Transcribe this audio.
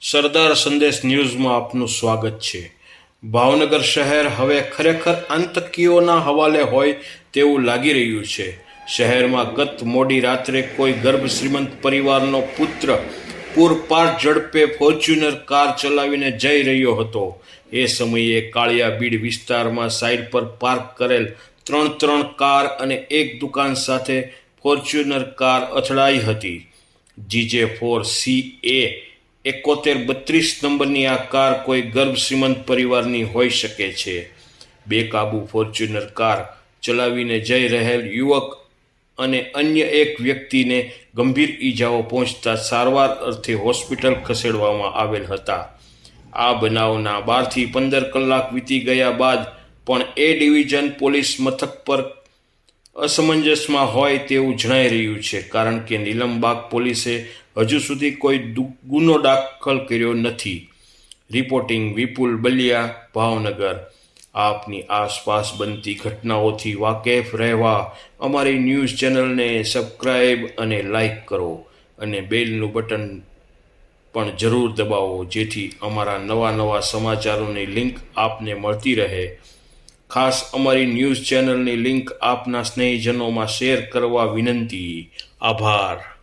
સરદાર સંદેશ ન્યૂઝમાં આપનું સ્વાગત છે. ભાવનગર શહેર હવે ખરેખર આતંકીઓના હવાલે હોય તેવું લાગી રહ્યું છે. શહેરમાં ગત મોડી રાત્રે કોઈ ગર્ભ શ્રીમંત પરિવારનો પુત્ર પૂરપાટ ઝડપે ફોર્ચ્યુનર કાર ચલાવીને જઈ રહ્યો હતો. એ સમયે કાળિયા બીડ વિસ્તારમાં સાઈડ પર પાર્ક કરેલ ત્રણ ત્રણ કાર અને એક દુકાન સાથે ફોર્ચ્યુનર કાર અથડાઈ હતી. જીજે ફોર સી એ એકોતેર બત્રીસ નંબરની આ કાર કોઈ ગર્ભ શ્રીમંત પરિવારની હોઈ શકે છે. બેકાબુ ફોર્ચ્યુનર કાર ચલાવીને જઈ રહેલ યુવક અને અન્ય એક વ્યક્તિને ગંભીર ઈજાઓ પહોંચતા સારવાર અર્થે હોસ્પિટલ ખસેડવામાં આવેલ હતા. આ બનાવના બારથી પંદર કલાક વીતી ગયા બાદ પણ એ ડિવિઝન પોલીસ મથક પર અસમંજસમાં હોય તેવું જણાઈ રહ્યું છે. કારણ કે નીલમબાગ પોલીસે હજુ સુધી કોઈ ગુનો દાખલ કર્યો નથી. રિપોર્ટિંગ વિપુલ બલિયા, ભાવનગર. આપની આસપાસ બનતી ઘટનાઓથી વાકેફ રહેવા અમારી ન્યૂઝ ચેનલને સબસ્ક્રાઈબ અને લાઈક કરો અને બેલનું બટન પણ જરૂર દબાવો, જેથી અમારા નવા નવા સમાચારોની લિંક આપને મળતી રહે. ખાસ અમારી ન્યૂઝ ચેનલની લિંક આપના સ્નેહીજનોમાં શેર કરવા વિનંતી. આભાર.